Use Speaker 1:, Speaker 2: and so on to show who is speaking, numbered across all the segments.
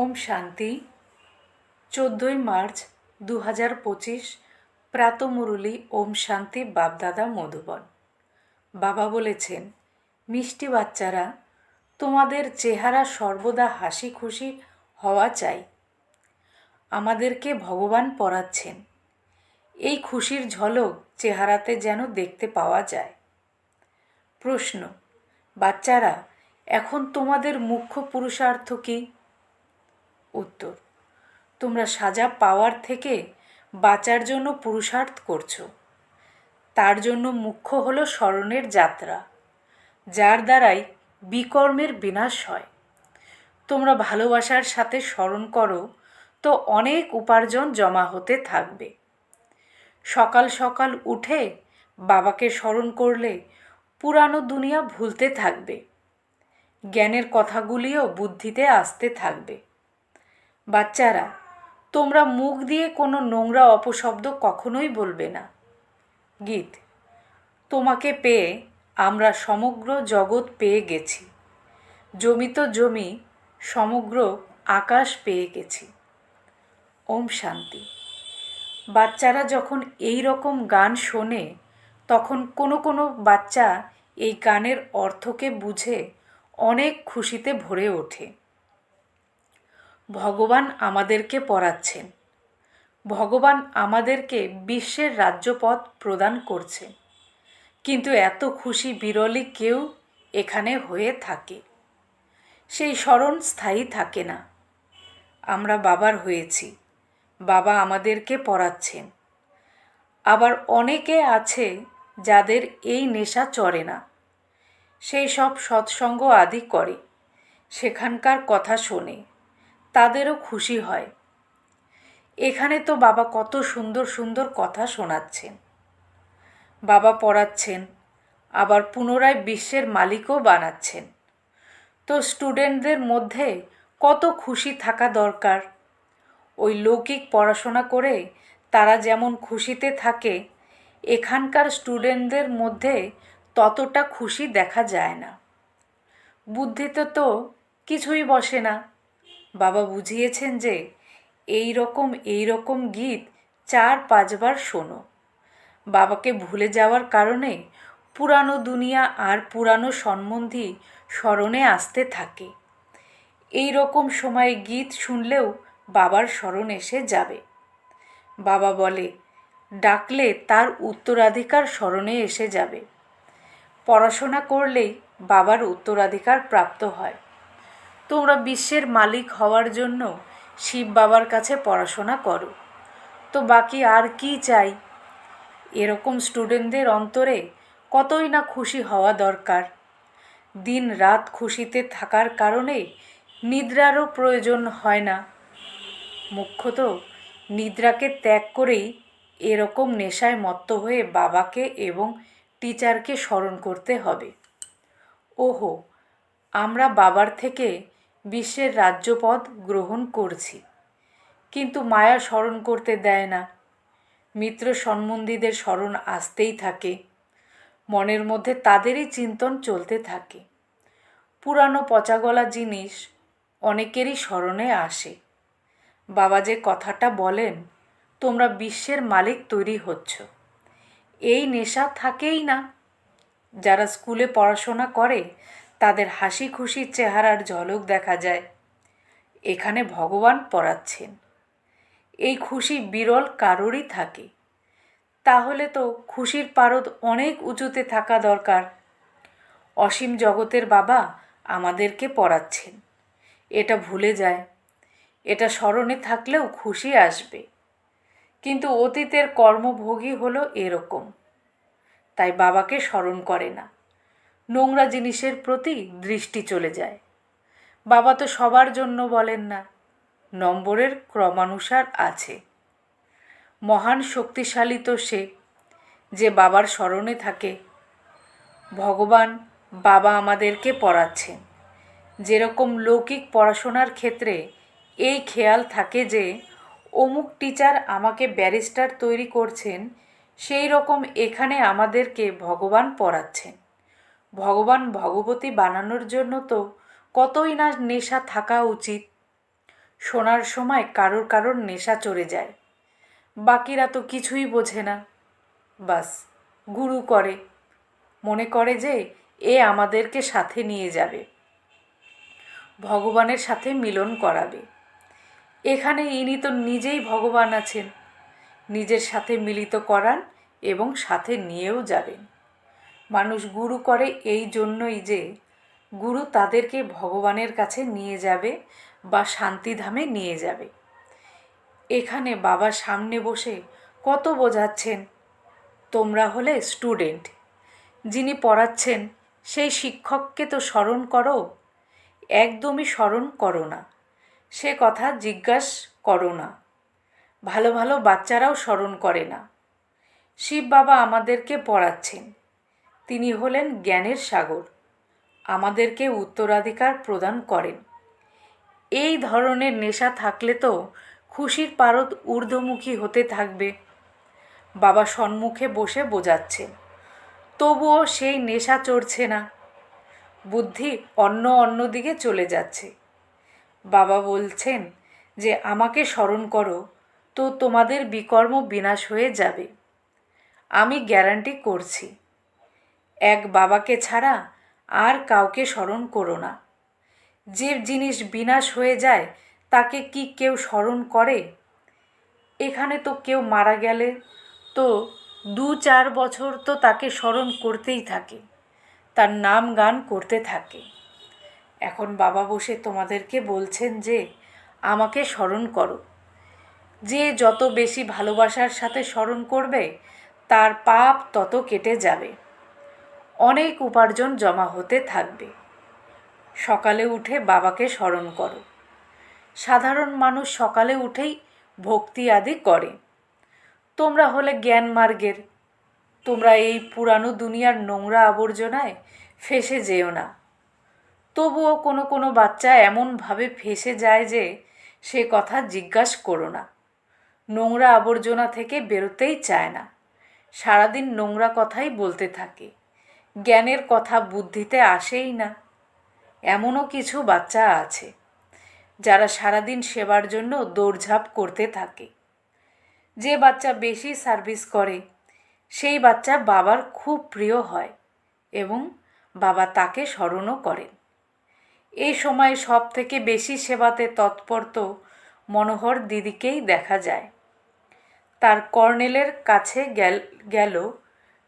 Speaker 1: ওম শান্তি। চোদ্দোই মার্চ দু হাজার পঁচিশ, প্রাতমুরলি ওম শান্তি বাপদাদা মধুবন। বাবা বলেছেন, মিষ্টি বাচ্চারা, তোমাদের চেহারা সর্বদা হাসি খুশি হওয়া চাই। আমাদেরকে ভগবান পড়াচ্ছেন এই খুশির ঝলক চেহারাতে যেন দেখতে পাওয়া যায়। প্রশ্ন, বাচ্চারা, এখন তোমাদের মুখ্য পুরুষার্থ কী? উত্তর, তোমরা সাজা পাওয়ার থেকে বাঁচার জন্য পুরুষার্থ করছ। তার জন্য মুখ্য হলো স্মরণের যাত্রা, যার দ্বারাই বিকর্মের বিনাশ হয়। তোমরা ভালোবাসার সাথে স্মরণ করো, তো অনেক উপার্জন জমা হতে থাকবে। সকাল সকাল উঠে বাবাকে স্মরণ করলে পুরানো দুনিয়া ভুলতে থাকবে। জ্ঞানের কথাগুলিও বুদ্ধিতে আসতে থাকবে। বাচ্চারা, তোমরা মুখ দিয়ে কোনো নোংরা অপশব্দ কখনোই বলবে না। গীত, তোমাকে পেয়ে আমরা সমগ্র জগৎ পেয়ে গেছি। জমি তো জমি, সমগ্র আকাশ পেয়ে গেছি। ওম শান্তি। বাচ্চারা যখন এই রকম গান শোনে, তখন কোনো কোনো বাচ্চা এই গানের অর্থকে বুঝে অনেক খুশিতে ভরে ওঠে। ভগবান আমাদেরকে পড়াচ্ছেন। ভগবান আমাদেরকে বিশ্বের রাজ্যপথ প্রদান করছেন কিন্তু এত খুশি বিরলই কেউ এখানে হয়ে থাকে। সেই স্মরণ স্থায়ী থাকে না। আমরা বাবার হয়েছি। বাবা আমাদেরকে পড়াচ্ছেন। আবার অনেকে আছে যাদের এই নেশা চড়ে না। সেই সব সৎসঙ্গ আদি করে। সেখানকার কথা শোনে। তাদেরও খুশি হয়। এখানে তো বাবা কত সুন্দর সুন্দর কথা শোনাচ্ছেন। বাবা পড়াচ্ছেন, আবার পুনরায় বিশ্বের মালিকও বানাচ্ছেন। তো স্টুডেন্টদের মধ্যে কত খুশি থাকা দরকার? ওই লৌকিক পড়াশোনা করে তারা যেমন খুশিতে থাকে, এখানকার স্টুডেন্টদের মধ্যে ততটা খুশি দেখা যায় না। বুদ্ধিতে তো কিছুই বসে না। বাবা বুঝিয়েছেন যে এই রকম এই রকম গীত চার পাঁচবার শোনো। বাবাকে ভুলে যাওয়ার কারণে পুরানো দুনিয়া আর পুরানো সম্বন্ধী স্মরণে আসতে থাকে। এই রকম সময়ে গীত শুনলেও বাবার স্মরণ এসে যাবে। বাবা বলে, ডাকলে তার উত্তরাধিকার স্মরণে এসে যাবে। পড়াশোনা করলেই বাবার উত্তরাধিকার প্রাপ্ত হয়। তোমরা বিশ্বের মালিক হওয়ার জন্য শিব বাবার কাছে পড়াশোনা করো। তো বাকি আর কি চাই? এরকম স্টুডেন্টদের অন্তরে কতই না খুশি হওয়া দরকার। দিন রাত খুশিতে থাকার কারণে নিদ্রারও প্রয়োজন হয় না। মুখ্যত নিদ্রাকে ত্যাগ করেই এরকম নেশায় মত্ত হয়ে বাবাকে এবং টিচারকে স্মরণ করতে হবে। ওহো, আমরা বাবার থেকে বিশ্বের রাজ্যপদ গ্রহণ করছি। কিন্তু মায়া স্মরণ করতে দেয় না। মিত্র সম্বন্ধীদের স্মরণ আসতেই থাকে। মনের মধ্যে তাদেরই চিন্তন চলতে থাকে। পুরানো পচাগলা জিনিস অনেকেরই স্মরণে আসে। বাবা যে কথাটা বলেন, তোমরা বিশ্বের মালিক তৈরি হচ্ছ। এই নেশা থাকেই না। যারা স্কুলে পড়াশোনা করে তাদের হাসি খুশির চেহারার ঝলক দেখা যায়। এখানে ভগবান পড়াচ্ছেন। এই খুশি বিরল কারোরই থাকে। তাহলে তো খুশির পারদ অনেক উঁচুতে থাকা দরকার। অসীম জগতের বাবা আমাদেরকে পড়াচ্ছেন। এটা ভুলে যায়। এটা স্মরণে থাকলেও খুশি আসবে। কিন্তু অতীতের কর্মভোগী হলো এরকম। তাই বাবাকে স্মরণ করে না। নোংরা জিনিসের প্রতি দৃষ্টি চলে যায়। বাবা তো সবার জন্য বলেন না, নম্বরের ক্রমানুসার আছে। মহান শক্তিশালী তো সে, যে বাবার স্মরণে থাকে। ভগবান বাবা আমাদেরকে পড়াচ্ছেন। যেরকম লৌকিক পড়াশোনার ক্ষেত্রে এই খেয়াল থাকে যে, অমুক টিচার আমাকে ব্যারিস্টার তৈরি করছেন, সেই রকম এখানে আমাদেরকে ভগবান পড়াচ্ছেন। ভগবান ভগবতী বানানোর জন্য তো কতই না নেশা থাকা উচিত। শোনার সময় কারোর কারোর নেশা চড়ে যায়। বাকিরা তো কিছুই বোঝে না। বাস, গুরু করে। মনে করে যে এ আমাদেরকে সাথে নিয়ে যাবে। ভগবানের সাথে মিলন করাবে। এখানে ইনি তো নিজেই ভগবান আছেন। নিজের সাথে মিলিত করান এবং সাথে নিয়েও যাবেন। মানুষ গুরু করে এই জন্যই যে গুরু তাদেরকে ভগবানের কাছে নিয়ে যাবে বা শান্তিধামে নিয়ে যাবে। এখানে বাবা সামনে বসে কত বোঝাচ্ছেন, তোমরা হলে স্টুডেন্ট, যিনি পড়াচ্ছেন সেই শিক্ষককে তো স্মরণ করো, একদমই স্মরণ করো না, সে কথা জিজ্ঞাস করো না, ভালো ভালো বাচ্চারাও স্মরণ করে না। শিব বাবা আমাদেরকে পড়াচ্ছেন তিনি হলেন জ্ঞানের সাগর। আমাদেরকে উত্তরাধিকার প্রদান করেন। এই ধরনের নেশা থাকলে তো খুশির পারদ ঊর্ধ্বমুখী হতে থাকবে। বাবা সম্মুখে বসে বোঝাচ্ছেন তবুও সেই নেশা চড়ছে না। বুদ্ধি অন্য অন্য দিকে চলে যাচ্ছে। বাবা বলছেন যে, আমাকে স্মরণ করো, তো তোমাদের বিকর্ম বিনাশ হয়ে যাবে। আমি গ্যারান্টি করছি। এক বাবাকে ছাড়া আর কাউকে স্মরণ করো না। যে জিনিস বিনাশ হয়ে যায়, তাকে কি কেউ স্মরণ করে? এখানে তো কেউ মারা গেলে তো দু চার বছর তো তাকে স্মরণ করতেই থাকে, তার নাম গান করতে থাকে। এখন বাবা বসে তোমাদেরকে বলছেন যে, আমাকে স্মরণ করো। যে যত বেশি ভালোবাসার সাথে স্মরণ করবে, তার পাপ তত কেটে যাবে। অনেক উপার্জন জমা হতে থাকবে। সকালে উঠে বাবাকে স্মরণ করো। সাধারণ মানুষ সকালে উঠেই ভক্তি আদি করে। তোমরা হলে জ্ঞান মার্গের। তোমরা এই পুরানো দুনিয়ার নোংরা আবর্জনায় ফেসে যেও না। তবুও কোনো কোনো বাচ্চা এমনভাবে ফেসে যায় যে সে কথা জিজ্ঞাসা করো না। নোংরা আবর্জনা থেকে বেরোতেই চায় না। সারাদিন নোংরা কথাই বলতে থাকে। জ্ঞানের কথা বুদ্ধিতে আসেই না। এমনও কিছু বাচ্চা আছে, যারা সারাদিন সেবার জন্য দৌড়ঝাঁপ করতে থাকে। যে বাচ্চা বেশি সার্ভিস করে, সেই বাচ্চা বাবার খুব প্রিয় হয় এবং বাবা তাকে স্মরণও করেন। এই সময় সব থেকে বেশি সেবাতে তৎপর তো মনোহর দিদিকেই দেখা যায়। তার কর্নেলের কাছে গেল গেল,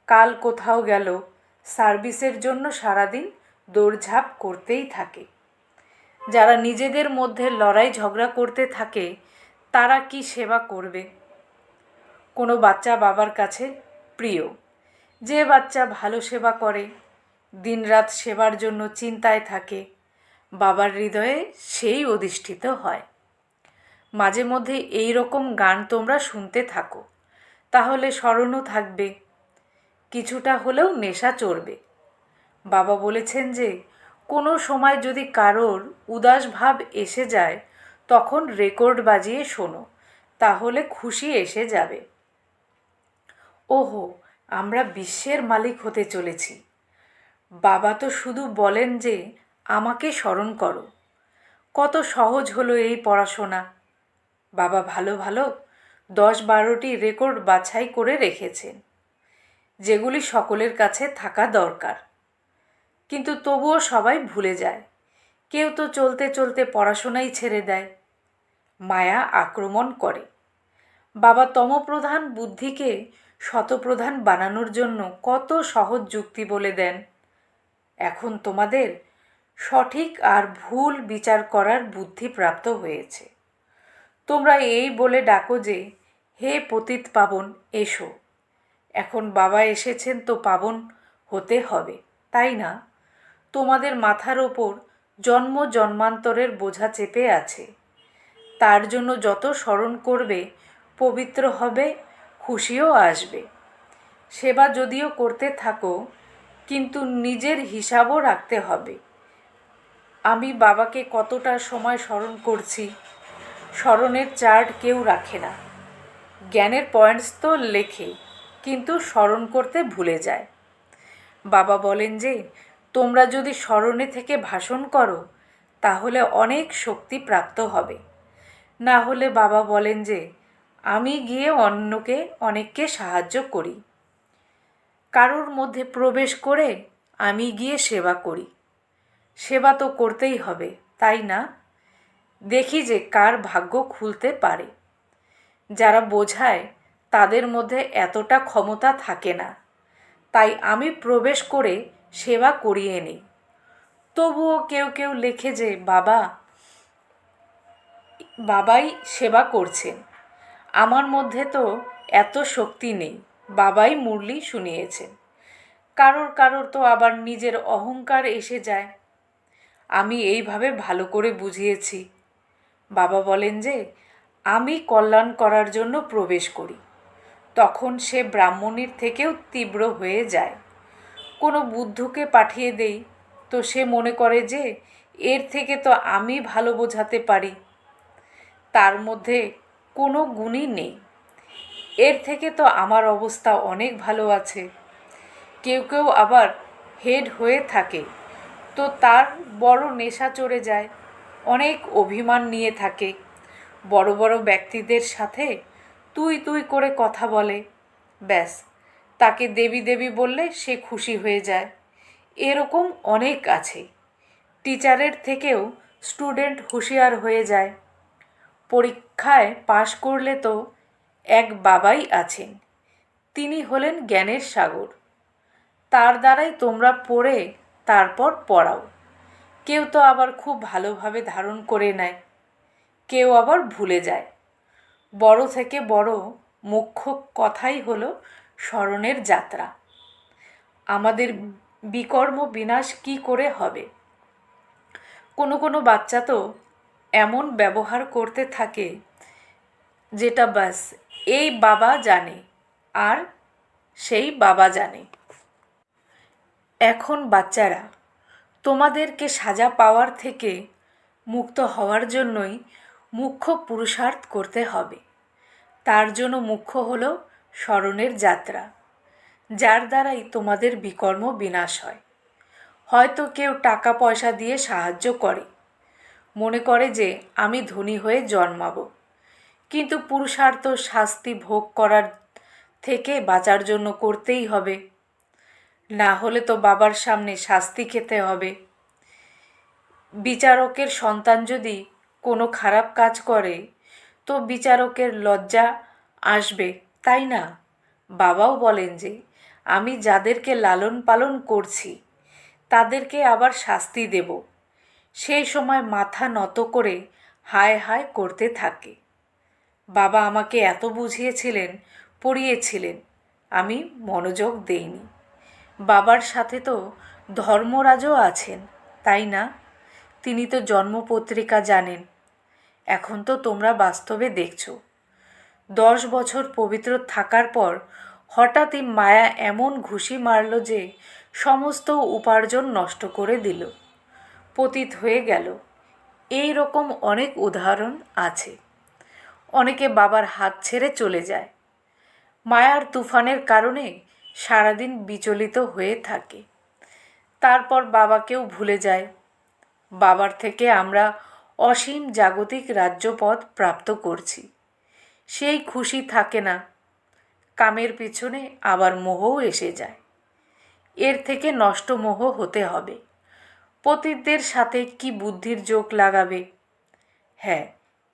Speaker 1: কাল কোথাও গেল সার্ভিসের জন্য সারাদিন দৌড়ঝাঁপ করতেই থাকে। যারা নিজেদের মধ্যে লড়াই ঝগড়া করতে থাকে, তারা কি সেবা করবে? কোনো বাচ্চা বাবার কাছে প্রিয়। যে বাচ্চা ভালো সেবা করে, দিনরাত সেবার জন্য চিন্তায় থাকে, বাবার হৃদয়ে সেই অধিষ্ঠিত হয়। মাঝে মধ্যে এই রকম গান তোমরা শুনতে থাকো। তাহলে স্মরণও থাকবে। কিছুটা হলেও নেশা চড়বে। বাবা বলেছেন যে, কোনো সময় যদি কারোর উদাস ভাব এসে যায়, তখন রেকর্ড বাজিয়ে শোনো, তাহলে খুশি এসে যাবে। ওহো, আমরা বিশ্বের মালিক হতে চলেছি। বাবা তো শুধু বলেন যে, আমাকে স্মরণ করো। কত সহজ হলো এই পড়াশোনা। বাবা ভালো ভালো দশ বারোটি রেকর্ড বাছাই করে রেখেছেন। যেগুলি সকলের কাছে থাকা দরকার। কিন্তু তবুও সবাই ভুলে যায়। কেউ তো চলতে চলতে পড়াশোনাই ছেড়ে দেয়। মায়া আক্রমণ করে। বাবা তমপ্রধান বুদ্ধিকে শতপ্রধান বানানোর জন্য কত সহজ যুক্তি বলে দেন। এখন তোমাদের সঠিক আর ভুল বিচার করার বুদ্ধি প্রাপ্ত হয়েছে। তোমরা এই বলে ডাকো যে, হে পতিত পাবন, এসো। এখন বাবা এসেছেন তো পাবন হতে হবে, তাই না? তোমাদের মাথার ওপর জন্ম জন্মান্তরের বোঝা চেপে আছে। তার জন্য যত স্মরণ করবে, পবিত্র হবে, খুশিও আসবে। সেবা যদিও করতে থাকো, কিন্তু নিজের হিসাবও রাখতে হবে। আমি বাবাকে কতটা সময় স্মরণ করছি, স্মরণের চার্ট কেউ রাখে না। জ্ঞানের পয়েন্টস তো লেখে কিন্তু স্মরণ করতে ভুলে যায়। বাবা বলেন যে, তোমরা যদি স্মরণে থেকে ভাষণ করো, তাহলে অনেক শক্তি প্রাপ্ত হবে। না হলে বাবা বলেন যে, আমি গিয়ে অন্যকে, অনেককে সাহায্য করি। কারোর মধ্যে প্রবেশ করে আমি গিয়ে সেবা করি। সেবা তো করতেই হবে, তাই না? দেখি যে কার ভাগ্য খুলতে পারে। যারা বোঝায় তাদের মধ্যে এতটা ক্ষমতা থাকে না। তাই আমি প্রবেশ করে সেবা করিয়ে নিই। তবুও কেউ কেউ লেখে যে, বাবা, বাবাই সেবা করছেন। আমার মধ্যে তো এত শক্তি নেই। বাবাই মুরলি শুনিয়েছেন। কারোর কারোর তো আবার নিজের অহংকার এসে যায়। আমি এইভাবে ভালো করে বুঝিয়েছি। বাবা বলেন যে, আমি কল্যাণ করার জন্য প্রবেশ করি। তখন সে ব্রাহ্মণীর থেকেও তীব্র হয়ে যায়। কোনো বুদ্ধকে পাঠিয়ে দেই তো সে মনে করে যে, এর থেকে তো আমি ভালো বোঝাতে পারি। তার মধ্যে কোনো গুণই নেই। এর থেকে তো আমার অবস্থা অনেক ভালো আছে। কেউ কেউ আবার হেড হয়ে থাকে। তো তার বড় নেশা চড়ে যায়। অনেক অভিমান নিয়ে থাকে। বড় বড় ব্যক্তিদের সাথে তুই তুই করে কথা বলে। ব্যাস, তাকে দেবী দেবী বললে সে খুশি হয়ে যায়। এরকম অনেক আছে। টিচারের থেকেও স্টুডেন্ট হুঁশিয়ার হয়ে যায়। পরীক্ষায় পাশ করলে তো এক বাবাই আছেন। তিনি হলেন জ্ঞানের সাগর। তার দ্বারাই তোমরা পড়ে তারপর পড়াও। কেউ তো আবার খুব ভালোভাবে ধারণ করে নেয়। কেউ আবার ভুলে যায়। বড় থেকে বড় মুখ্য কথাই হলো স্মরণের যাত্রা। আমাদের বিকর্ম বিনাশ কি করে হবে? কোনো কোনো বাচ্চা তো এমন ব্যবহার করতে থাকে যেটা ব্যাস এই বাবা জানে আর সেই বাবা জানে। এখন বাচ্চারা, তোমাদেরকে সাজা পাওয়ার থেকে মুক্ত হওয়ার জন্যই মুখ্য পুরুষার্থ করতে হবে। তার জন্য মুখ্য হল স্মরণের যাত্রা, যার দ্বারাই তোমাদের বিকর্ম বিনাশ হয়। হয়তো কেউ টাকা পয়সা দিয়ে সাহায্য করে, মনে করে যে আমি ধনী হয়ে জন্মাবো, কিন্তু পুরুষার্থ শাস্তি ভোগ করার থেকে বাঁচার জন্য করতেই হবে। না হলে তো বাবার সামনে শাস্তি খেতে হবে। বিচারকের সন্তান যদি কোনো খারাপ কাজ করে, তো বিচারকের লজ্জা আসবে, তাই না? বাবাও বলেন যে, আমি যাদেরকে লালন পালন করছি, তাদেরকে আবার শাস্তি দেব। সেই সময় মাথা নত করে হায় হায় করতে থাকে। বাবা আমাকে এত বুঝিয়েছিলেন, পড়িয়েছিলেন, আমি মনোযোগ দেইনি। বাবার সাথে তো ধর্মরাজও আছেন, তাই না? তিনি তো জন্মপত্রিকা জানেন। এখন তো তোমরা বাস্তবে দেখছ। দশ বছর পবিত্র থাকার পর হঠাৎই মায়া এমন ঘুষি মারল যে সমস্ত উপার্জন নষ্ট করে দিল। পতিত হয়ে গেল। এই রকম অনেক উদাহরণ আছে। অনেকে বাবার হাত ছেড়ে চলে যায়। মায়ার তুফানের কারণে সারাদিন বিচলিত হয়ে থাকে। তারপর বাবাকেও ভুলে যায়। বাবার থেকে আমরা অসীম জাগতিক রাজ্যপদ প্রাপ্ত করছি। সেই খুশি থাকে না। কামের পিছনে আবার মোহও এসে যায়। এর থেকে নষ্ট মোহ হতে হবে। পতিতদের সাথে কি বুদ্ধির যোগ লাগাবে? হ্যাঁ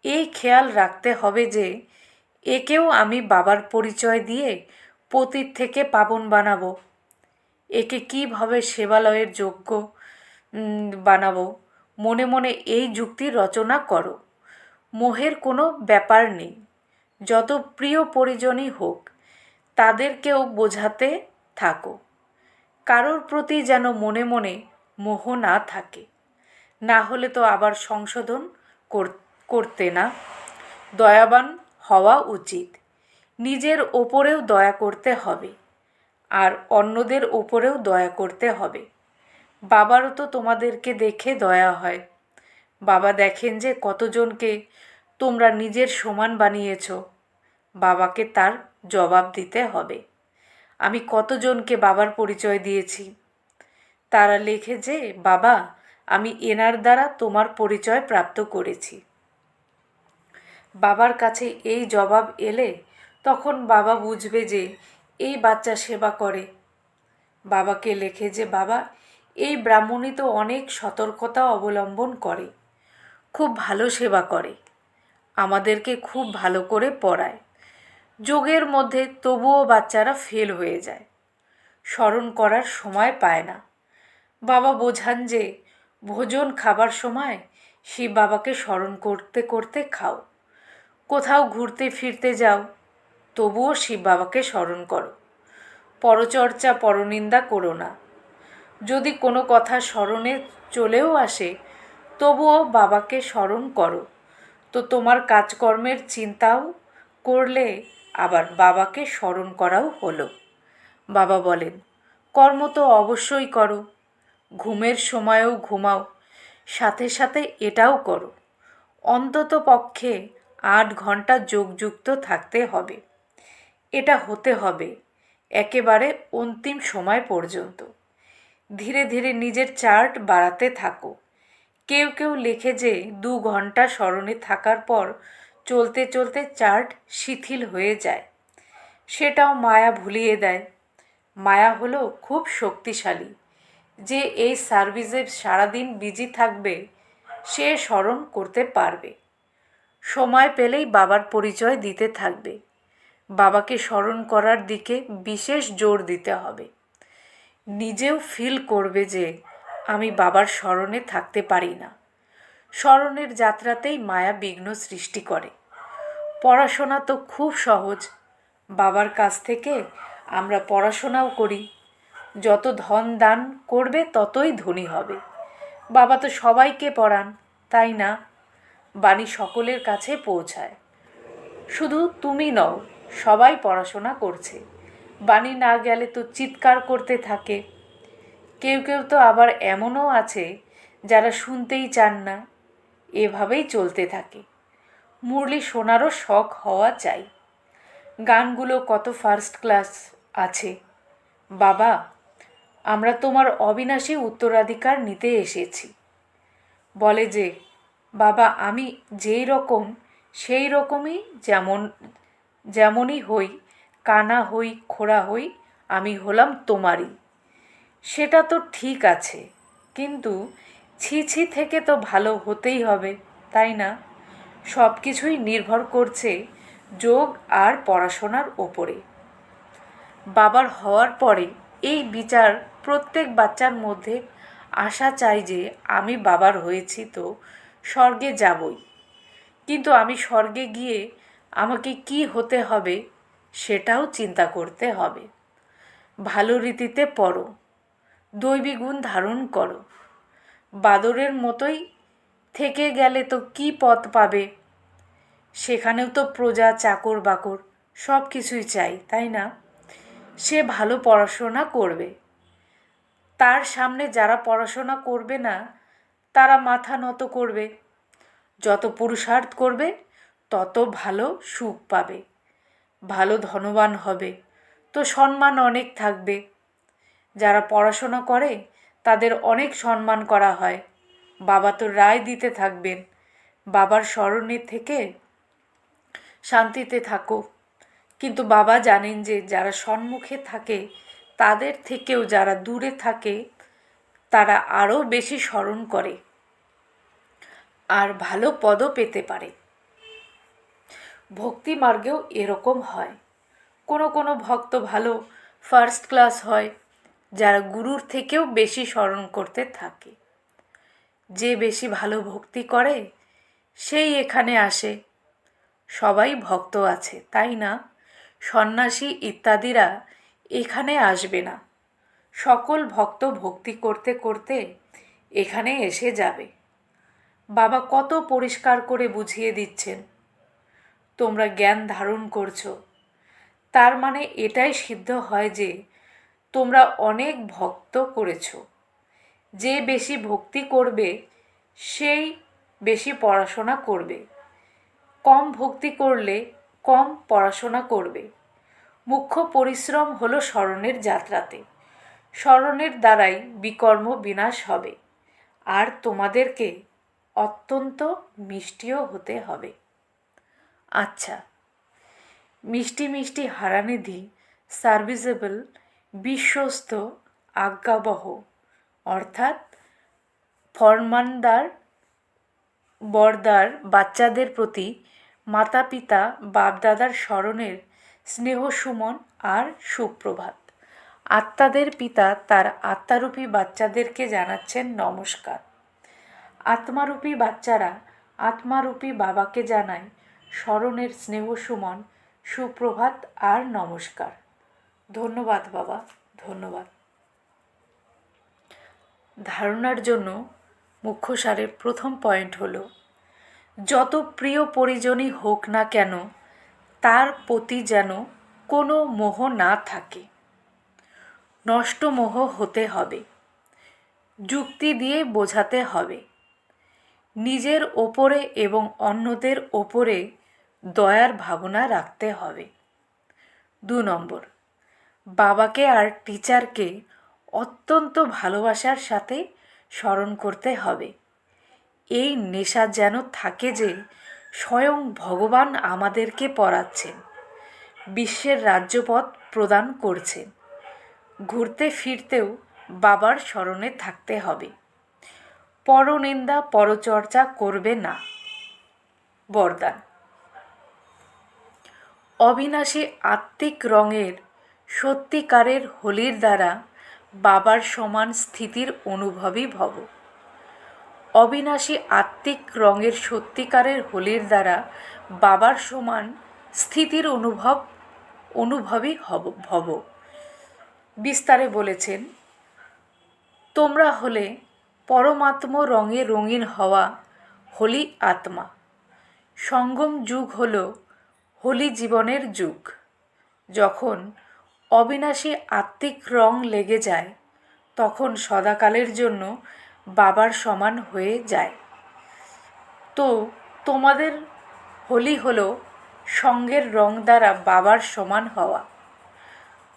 Speaker 1: এই খেয়াল রাখতে হবে যে একেও আমি বাবার পরিচয় দিয়ে পতিত থেকে পাবন বানাবো। একে কীভাবে সেবালয়ের যোগ্য বানাবো? মনে মনে এই যুক্তি রচনা করো। মোহের কোনো ব্যাপার নেই। যত প্রিয় পরিজনই হোক, তাদেরকেও বোঝাতে থাকো। কারোর প্রতি যেন মনে মনে মোহ না থাকে। না হলে তো আবার সংশোধন করতে না। দয়াবান হওয়া উচিত। নিজের ওপরেও দয়া করতে হবে। আর অন্যদের ওপরেও দয়া করতে হবে। বাবারও তো তোমাদেরকে দেখে দয়া হয়। বাবা দেখেন যে কতজনকে তোমরা নিজের সমান বানিয়েছ। বাবাকে তার জবাব দিতে হবে। আমি কতজনকে বাবার পরিচয় দিয়েছি। তারা লেখে যে, বাবা, আমি এনার দ্বারা তোমার পরিচয় প্রাপ্ত করেছি। বাবার কাছে এই জবাব এলে তখন বাবা বুঝবে যে, এই বাচ্চা সেবা করে। বাবাকে লেখে যে, বাবা এই ব্রাহ্মণী তো অনেক সতর্কতা অবলম্বন করে, খুব ভালো সেবা করে, আমাদেরকে খুব ভালো করে পড়ায়। যোগের মধ্যে তবুও বাচ্চারা ফেল হয়ে যায়, স্মরণ করার সময় পায় না। বাবা বোঝান যে ভোজন খাবার সময় শিব বাবাকে স্মরণ করতে করতে খাও, কোথাও ঘুরতে ফিরতে যাও, তবুও শিব বাবাকে স্মরণ করো। পরচর্চা, পরনিন্দা করো না। যদি কোনো কথা স্মরণে চলেও আসে, তবুও বাবাকে স্মরণ করো। তো তোমার কাজকর্মের চিন্তাও করলে আবার বাবাকে স্মরণ করাও হলো। বাবা বলেন, কর্ম তো অবশ্যই করো। ঘুমের সময়ও ঘুমাও। সাথে সাথে এটাও করো। অন্তত পক্ষে আট ঘণ্টা যোগযুক্ত থাকতে হবে। এটা হতে হবে। একেবারে অন্তিম সময় পর্যন্ত। ধীরে ধীরে নিজের চার্ট বাড়াতে থাকো। কেউ কেউ লেখে যে দু ঘণ্টা স্মরণে থাকার পর চলতে চলতে চার্ট শিথিল হয়ে যায়। সেটাও মায়া ভুলিয়ে দেয়। মায়া হলো খুব শক্তিশালী। যে এই সার্ভিসে সারাদিন বিজি থাকবে, সে স্মরণ করতে পারবে। সময় পেলেই বাবার পরিচয় দিতে থাকবে। বাবাকে স্মরণ করার দিকে বিশেষ জোর দিতে হবে। নিজেও ফিল করবে যে আমি বাবার স্মরণে থাকতে পারি না। স্মরণের যাত্রাতেই মায়া বিঘ্ন সৃষ্টি করে। পড়াশোনা তো খুব সহজ। বাবার কাছ থেকে আমরা পড়াশোনাও করি। যত ধন দান করবে ততই ধনী হবে। বাবা তো সবাইকে পড়ান, তাই না? বাণী সকলের কাছে পৌঁছায়। শুধু তুমি নও, সবাই পড়াশোনা করছে। বাণী না গেলে তো চিৎকার করতে থাকে। কেউ কেউ তো আবার এমনও আছে যারা শুনতেই চান না, এভাবেই চলতে থাকে। মুরলি শোনারও শখ হওয়া চাই। গানগুলো কত ফার্স্ট ক্লাস আছে। বাবা, আমরা তোমার অবিনাশী উত্তরাধিকার নিতে এসেছি। বলে যে, বাবা, আমি যেই রকম, সেই রকমই যেমন, যেমনই হই কানা হই, খোড়া হই, আমি হলাম তোমারই। সেটা তো ঠিক আছে, কিন্তু ছি ছি থেকে তো ভালো হতেই হবে, তাই না? সব কিছুই নির্ভর করছে যোগ আর পড়াশোনার ওপরে। বাবার হওয়ার পরে এই বিচার প্রত্যেক বাচ্চার মধ্যে আশা চাই যে আমি বাবার হয়েছি তো স্বর্গে যাবই। কিন্তু আমি স্বর্গে গিয়ে আমাকে কি হতে হবে সেটাও চিন্তা করতে হবে। ভালো রীতিতে পড়ো। দৈবী গুণ ধারণ করো। বাদরের মতোই থেকে গেলে তো কি পথ পাবে? সেখানেও তো প্রজা, চাকর, বাকর সব কিছুই চাই, তাই না? সে ভালো পড়াশোনা করবে। তার সামনে যারা পড়াশোনা করবে না, তারা মাথা নত করবে। যত পুরুষার্থ করবে, তত ভালো সুখ পাবে। ভালো ধনবান হবে। তো সম্মান অনেক থাকবে। যারা পড়াশোনা করে, তাদের অনেক সম্মান করা হয়। বাবা তো রায় দিতে থাকবেন। বাবার স্মরণে থেকে শান্তিতে থাকো। কিন্তু বাবা জানেন যে যারা সম্মুখে থাকে, তাদের থেকেও যারা দূরে থাকে, তারা আরও বেশি স্মরণ করে। আর ভালো পদও পেতে পারে। ভক্তি মার্গেও এরকম হয়। কোনো কোনো ভক্ত ভালো ফার্স্ট ক্লাস হয়, যারা গুরুর থেকেও বেশি স্মরণ করতে থাকে। যে বেশি ভালো ভক্তি করে, সেই এখানে আসে। সবাই ভক্ত আছে, তাই না? সন্ন্যাসী ইত্যাদিরা এখানে আসবে না। সকল ভক্ত ভক্তি করতে করতে এখানে এসে যাবে। বাবা কত পরিষ্কার করে বুঝিয়ে দিচ্ছেন। তোমরা জ্ঞান ধারণ করছ। তার মানে এটাই সিদ্ধ হয় যে তোমরা অনেক ভক্ত করেছ। যে বেশি ভক্তি করবে, সেই বেশি পড়াশোনা করবে। কম ভক্তি করলে কম পড়াশোনা করবে। মুখ্য পরিশ্রম হলো স্মরণের যাত্রাতে। স্মরণের দ্বারাই বিকর্ম বিনাশ হবে। আর তোমাদেরকে অত্যন্ত মিষ্টিও হতে হবে। আচ্ছা। মিষ্টি মিষ্টি হারানিধি, সার্ভিসেবল, বিশ্বস্ত আজ্ঞাবহ। অর্থাৎ ফরমানদার, বরদার বাচ্চাদের প্রতি মাতা পিতা বাপদাদার স্মরণের স্নেহ সুমন আর সুপ্রভাত। আত্মাদের পিতা তার আত্মারূপী বাচ্চাদেরকে জানাচ্ছেন নমস্কার। আত্মারূপী বাচ্চারা আত্মারূপী বাবাকে জানায় স্মরণের স্নেহ সুমন, সুপ্রভাত আর নমস্কার। ধন্যবাদ বাবা, ধন্যবাদ। ধারণার জন্য মুখ্য সারের প্রথম পয়েন্ট হলো, যত প্রিয় পরিজনই হোক না কেন, তার প্রতি যেন কোনো মোহ না থাকে। নষ্ট মোহ হতে হবে, যুক্তি দিয়ে বোঝাতে হবে। নিজের ওপরে এবং অন্যদের ওপরে দয়ার ভাবনা রাখতে হবে। দু নম্বর, বাবাকে আর টিচারকে অত্যন্ত ভালোবাসার সাথে স্মরণ করতে হবে। এই নেশা যেন থাকে যে স্বয়ং ভগবান আমাদেরকে পড়াচ্ছেন, বিশ্বের রাজ্যপথ প্রদান করছেন। ঘুরতে ফিরতেও বাবার স্মরণে থাকতে হবে। পরনিন্দা পরচর্চা করবে না। বরদান। অবিনাশী আত্মিক রঙের সত্যিকারের হোলির দ্বারা বাবার সমান স্থিতির অনুভবই ভব। অবিনাশী আত্মিক রঙের সত্যিকারের হোলির দ্বারা বাবার সমান স্থিতির অনুভব অনুভবই হব, ভব। বিস্তারে বলেছেন, তোমরা হলে পরমাত্ম রঙে রঙিন হওয়া হোলি আত্মা। সঙ্গম যুগ হল হোলি জীবনের যুগ। যখন অবিনাশী আত্মিক রং লেগে যায়, তখন সদাকালের জন্য বাবার সমান হয়ে যায়। তো তোমাদের হোলি হলো সঙ্গের রং দ্বারা বাবার সমান হওয়া।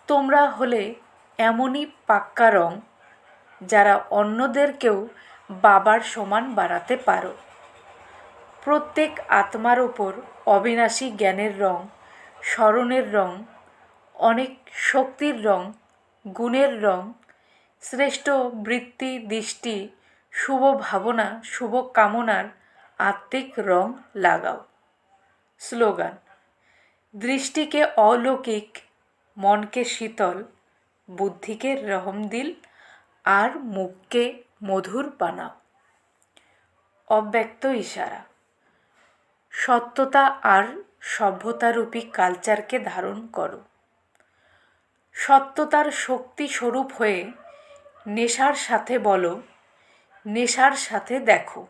Speaker 1: তোমরা হলে এমনই পাক্কা রং, যারা অন্যদেরকেও বাবার সমান বাড়াতে পারো। প্রত্যেক আত্মার ওপর অবিনাশী জ্ঞানের রং, স্মরণের রং, অনেক শক্তির রং, গুণের রং, শ্রেষ্ঠ বৃত্তি, দৃষ্টি, শুভ ভাবনা, শুভ কামনার আত্মিক রং লাগাও। স্লোগান, দৃষ্টিকে অলৌকিক, মনকে শীতল, বুদ্ধিকে রহমদিল আর মুখকে মধুর বানাও। অব্যক্ত ইশারা সত্যতা আর সভ্যতারূপী কালচারকে ধারণ করো। সত্যতার শক্তি স্বরূপ হয়ে নেশার সাথে বলো, নেশার সাথে দেখো।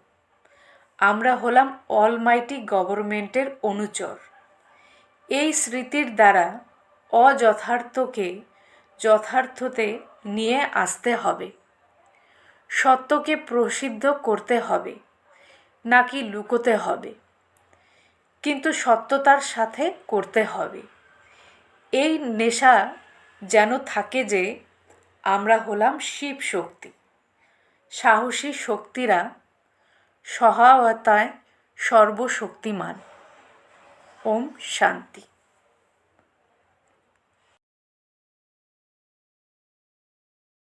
Speaker 1: আমরা হলাম অলমাইটি গভর্নমেন্টের অনুচর। এই স্মৃতির দ্বারা অযথার্থকে যথার্থতে নিয়ে আসতে হবে। সত্যকে প্রসিদ্ধ করতে হবে, নাকি লুকোতে হবে। কিন্তু সত্যতার সাথে করতে হবে। এই নেশা যেন থাকে যে আমরা হলাম শিব শক্তি। সাহসী শক্তিরা সহায়তায় সর্বশক্তিমান। ওম শান্তি।